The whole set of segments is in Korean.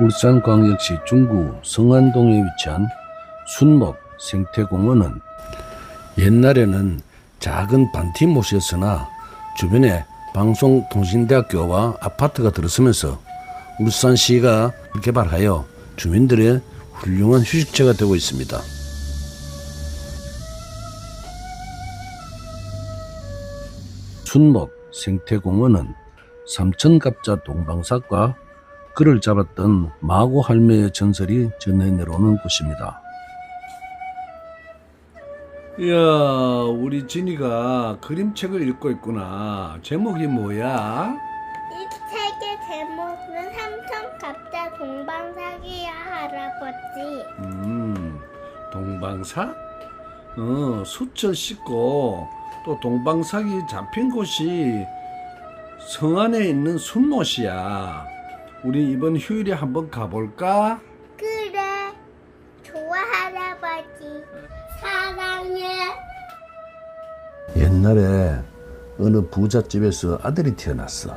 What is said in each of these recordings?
울산광역시 중구 성안동에 위치한 순목 생태공원은 옛날에는 작은 반티못이었으나 주변에 방송통신대학교와 아파트가 들어서면서 울산시가 개발하여 주민들의 훌륭한 휴식처가 되고 있습니다. 순목 생태공원은 삼천갑자 동방삭과 그를 잡았던 마고 할매의 전설이 전해 내려오는 곳입니다. 이야, 우리 진이가 그림책을 읽고 있구나. 제목이 뭐야? 이 책의 제목은 삼천 갑자 동방사기야 할아버지. 음, 동방삭? 어, 수철 씻고 또 동방삭이 잡힌 곳이 성 안에 있는 순못이야. 우리 이번 휴일에 한번 가볼까? 그래. 좋아 할아버지. 사랑해. 옛날에 어느 부잣집에서 아들이 태어났어.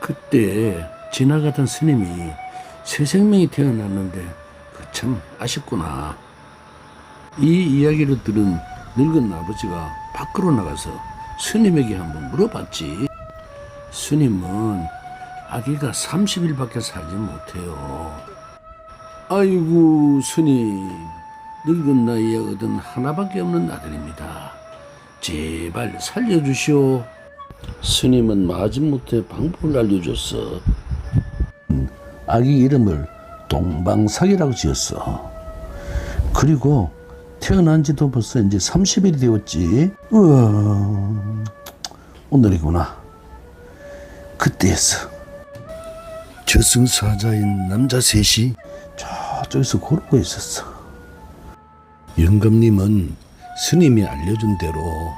그때 지나가던 스님이 새 생명이 태어났는데 그 참 아쉽구나. 이 이야기를 들은 늙은 아버지가 밖으로 나가서 스님에게 한번 물어봤지. 스님은 아기가 30일밖에 살지 못해요. 아이고 스님 늙은 나이에 얻은 하나밖에 없는 아들입니다. 제발 살려주시오. 스님은 마지못해 방법을 알려줬어. 아기 이름을 동방삭이라고 지었어. 그리고 태어난 지도 벌써 이제 30일이 되었지. 우와, 오늘이구나. 그때였어. 저승사자인 남자 셋이 저쪽에서 고르고 있었어. 영감님은 스님이 알려준 대로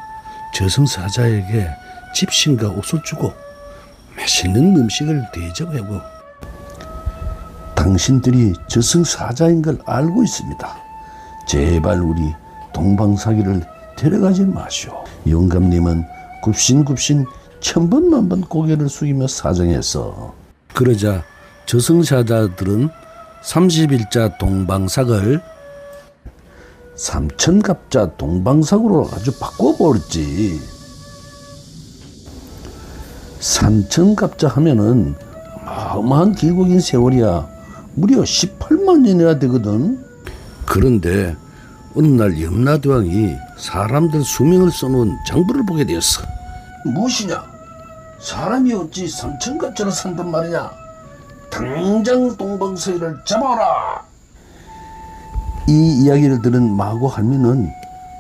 저승사자에게 집신과 옷을 주고 맛있는 음식을 대접하고 당신들이 저승사자인 걸 알고 있습니다. 제발 우리 동방사기를 데려가지 마시오. 영감님은 굽신굽신 천번만번 고개를 숙이며 사정했어. 그러자 저승사자들은 30일자 동방삭을 삼천갑자 동방삭으로 아주 바꿔버렸지. 삼천갑자 하면은 어마어마한 긴 세월이야. 무려 18만 년이나 되거든. 그런데 어느 날 염라대왕이 사람들 수명을 써놓은 장부를 보게 되었어. 무엇이냐? 사람이 어찌 삼천갑자를 산단 말이냐? 당장 동방서이를 잡아라! 이 이야기를 들은 마고 할미는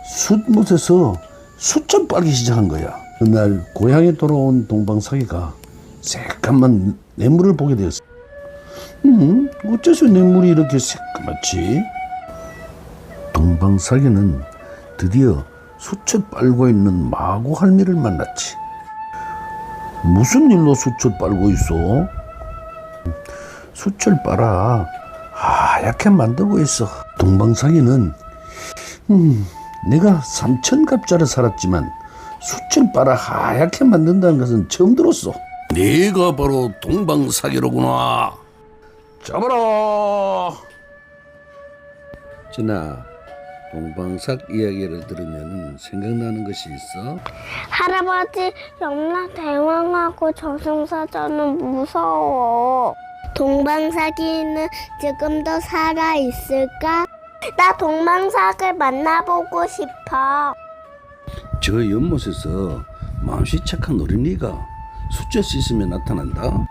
숫못에서 숫점 빨기 시작한 거야. 그날 고향에 돌아온 동방사기가 새까만 뇌물을 보게 되었어. 음, 어째서 뇌물이 이렇게 새까맣지? 동방사기는 드디어 숫을 빨고 있는 마고 할미를 만났지. 무슨 일로 숫을 빨고 있어? 숫을 빨아 하얗게 만들고 있어. 동방상이는 음, 내가 삼천갑자를 살았지만 숫을 빨아 하얗게 만든다는 것은 처음 들었어. 네가 바로 동방사기로구나. 잡아라. 진아, 동방삭 이야기를 들으면 생각나는 것이 있어? 할아버지, 염라 대왕하고 저승사자는 무서워. 동방사기는 지금도 살아 있을까? 나 동방삭을 만나보고 싶어. 저 연못에서 마음씨 착한 어린이가 숫자 씻으며 나타난다.